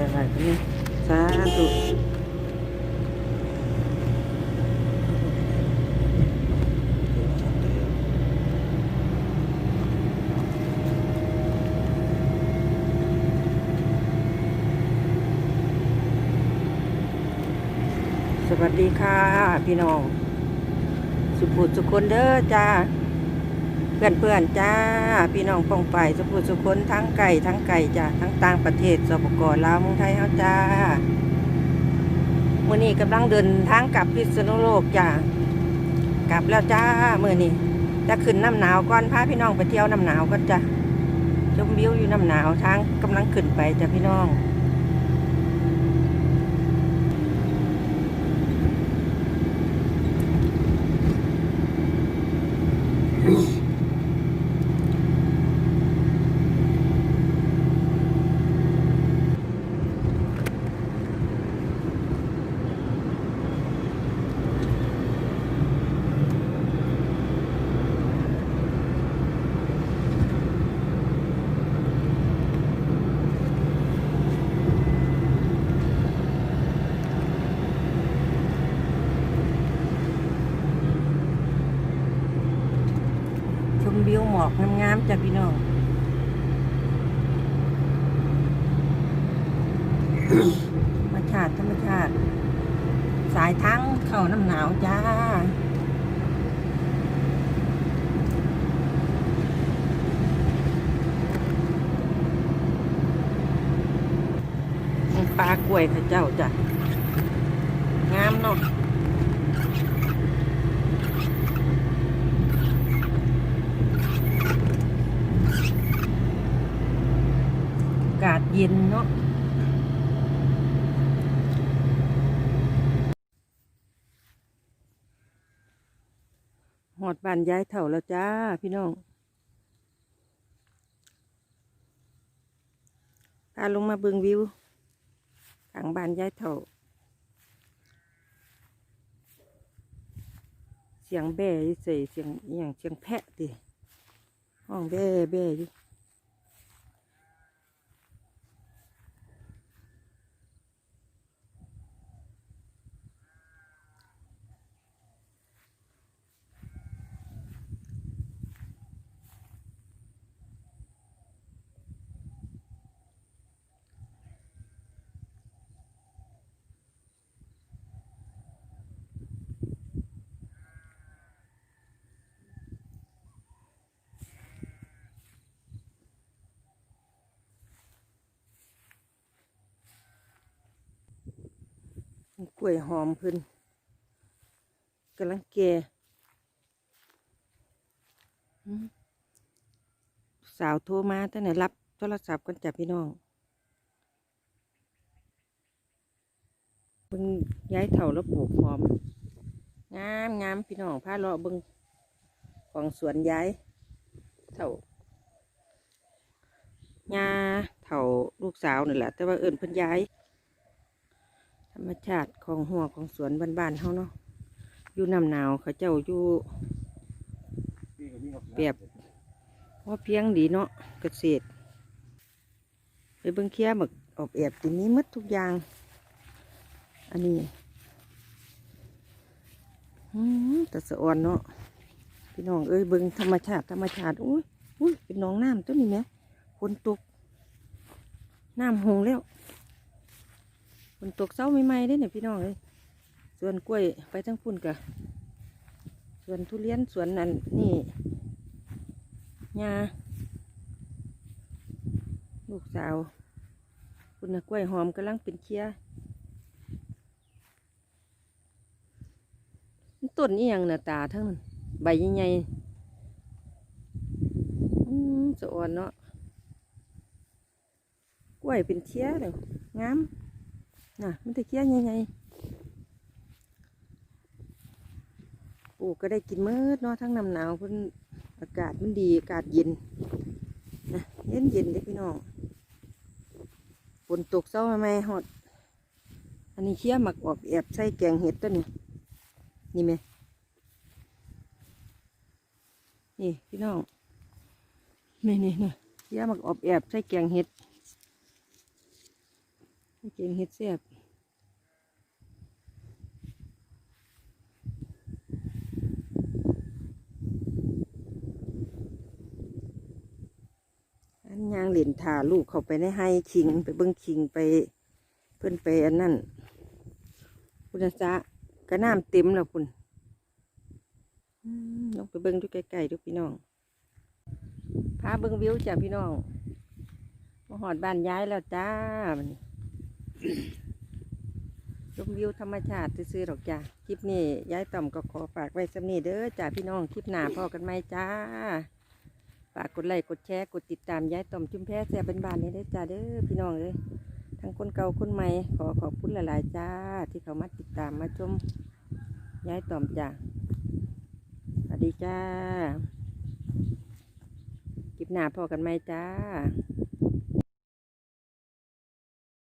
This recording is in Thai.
อะไรเนี่ยสาธุสวัสดีค่ะ พี่น้อง สุขุสุขคนเด้อจ้า เพื่อนเพื่อนๆจ้า พี่น้องป้องไปสุภูสุคนทั้งไก่ทั้งไก่จ้าทั้งต่างประเทศสปกลาวเมืองไทยเฮาจ้ามื่อนี้กำลังเดินทางกลับพิษณุโลกจ้ากลับแล้วจ้ามื่อนี้จะขึ้นน้ำหนาวก่อนพาพี่น้องไปเที่ยวน้ำหนาวกันจ้าชมวิวอยู่น้ำหนาวทางกำลังขึ้นไปจ้าพี่น้องช อกงามๆจ้ะพี่น้องธรรมชาติธรรมชาติ สายทั้งเข้าน้ำหนาวจ้าปลากล้วยข้าเจ้าจ้ะงามเนาะ อากาศเย็นเนาะหอดบ้านย้ายเถ่าแล้วจ้า พี่น้องพาลงมาเบิงวิวทางบ้านย้ายเถ่า เสียงแบ่อยู่เสียงอย่างเสียงแพะดิห้องแบ่แบ่อยู่ กล้วยหอมเพิ่นกำลังแก่สาวโทรมาตั้งแต่รับโทรศัพท์กันจับพี่น้องเบิ่งย้ายเถ่าแล้วปลูกหอม งามงามพี่น้องพาเลาะเบิ่งของสวนย้ายเถ่ายาเถ่าลูกสาวนี่แหละ แต่ว่าเอิ่นเพิ่นย้าย รรมชาติของหัวของสวนบ้านๆเขาเนาะอยู่น้ำหนาวเขาเจ้าอยู่แบบว่าเพียงดีเนาะเกษตร ไปเบิ่งเคี้ยหมึกอบแอบติมีหมัดทุกอย่าง อันนี้อืมแต่สะอ่อนเนาะพี่น้องเอ้ยเบิ่งธรรมชาติธรรมชาติอุ้ยอุ้ยเป็นน้องน้ำตัวนี้ไหมฝนตกน้ำหงแล้ว ฝนตกเศร้าใหม่ๆได้เนี่ยพี่น้องเลยสวนกล้วยไปทั้งพุ่นกะสวนทุเรียนสวนนั่นนี่ยาลูกสาวคุณนะกล้วยหอมกำลังเป็นเคี้ยต้นอียังเน่ะตาทั้งนั้นใบใหญ่ๆอืมสะอ่อนเนาะกล้วยเป็นเคี้ยเดี๋ยวงาม น่ะ มันตะเคียนยังไงปลูกก็ได้กินมืดเนาะทั้งน้ำหนาวเพิ่นอากาศมันดีอากาศเย็นนะเย็นเย็นเด้พี่น้องฝนตกเศร้าทำไมฮอด อันนี้เคี้ยหมักออกแอบใส่แกงเห็ดตัวนี้นี่ไหมนี่พี่น้องนี่นี่นี่เคี้ยหมักออกแอบใส่แกงเห็ด เก่งเฮ็ดแซ่บอันยางเหรียญถาลูกเขาไปในให้คิงไปเบิ้งคิงไปเพื่อนไปอันนั่นพุทธะก็น้ำเต็มแล้วคุณลองไปเบิ้งดูไกลๆดูพี่น้องพาเบิ้งวิวจ้ะพี่น้องมาหอดบ้านย้ายแล้วจ้ามัน ชมวิวธรรมชาติซื้อๆหรอกจ้าคลิปนี้ย้ายต่อมก็ขอฝากไว้สำนีเด้อจ้าพี่น้องคลิปหน้าพอกันไหมจ้าฝากกดไลค์กดแชร์กดติดตามย้ายต่อมจุ่มแพ้แซ่บเป็นบานๆนี้ได้อจ้าเด้อพี่น้องเลยทั้งคนเก่าคนใหม่ขอขอบคุณหลายๆจ้า ที่เขามาติดตามมาชมย้ายต่อมจ้าสวัสดีจ้าคลิปหน้าพอกันไหมจ้า